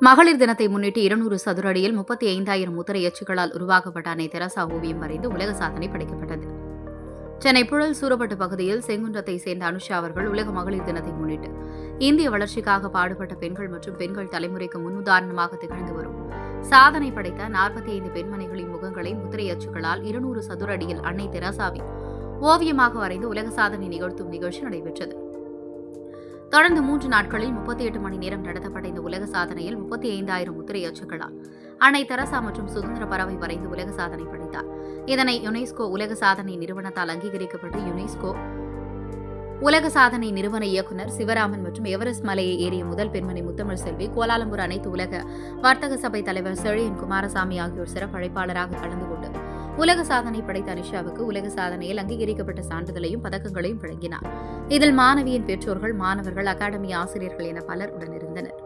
மகளிர் தினத்தை முன்னிட்டு இருநூறு சதுர அடியில் முப்பத்தி ஐந்தாயிரம் முத்திரை அச்சுகளால் உருவாக்கப்பட்ட அன்னை தெரசா ஓவியம் வரைந்து உலக சாதனை படைக்கப்பட்டது. சென்னை புழல் சூரப்பட்டு பகுதியில் செங்குன்றத்தை சேர்ந்த அனுஷா அவர்கள் உலக மகளிர் தினத்தை முன்னிட்டு இந்திய வளர்ச்சிக்காக பாடுபட்ட பெண்கள் மற்றும் பெண்கள் தலைமுறைக்கு முன்னுதாரணமாக திகழ்ந்து வரும். சாதனை படைத்த நாற்பத்தி ஐந்து பெண்மணிகளின் முகங்களை முத்திரை அச்சுகளால் இருநூறு சதுர அடியில் அன்னை தெரசாவின் ஓவியமாக வரைந்து உலக சாதனை நிகழ்த்தும் நிகழ்ச்சி நடைபெற்றது. தொடர்ந்து மூன்று நாட்களில் முப்பத்தி எட்டு மணி நேரம் நடத்தப்பட்ட இந்த உலக சாதனையில் முப்பத்தி ஐந்தாயிரம் முத்திரை அச்சுகளால் அன்னை தெரசா மற்றும் சுதந்திர பறவை வரைந்து உலக சாதனை படைத்தார். இதனை யுனெஸ்கோ உலக சாதனை நிறுவனத்தால் அங்கீகரிக்கப்பட்டு யுனெஸ்கோ உலக சாதனை நிறுவன இயக்குநர் சிவராமன் மற்றும் எவரெஸ்ட் மலையை ஏறிய முதல் பெண்மணி முத்தமிழ் செல்வி கோலாலம்பூர் அனைத்து உலக வர்த்தக சபை தலைவர் செழியன் குமாரசாமி ஆகியோர் சிறப்பு அழைப்பாளராக கலந்து கொண்டு உலக சாதனை படைத்த அனிஷாவுக்கு உலக சாதனையில் அங்கீகரிக்கப்பட்ட சான்றிதழையும் பதக்கங்களையும் வழங்கினார். இதில் மாணவியின் பெற்றோர்கள் மாணவர்கள் அகாடமி ஆசிரியர்கள் என பலர் உடனிருந்தனர்.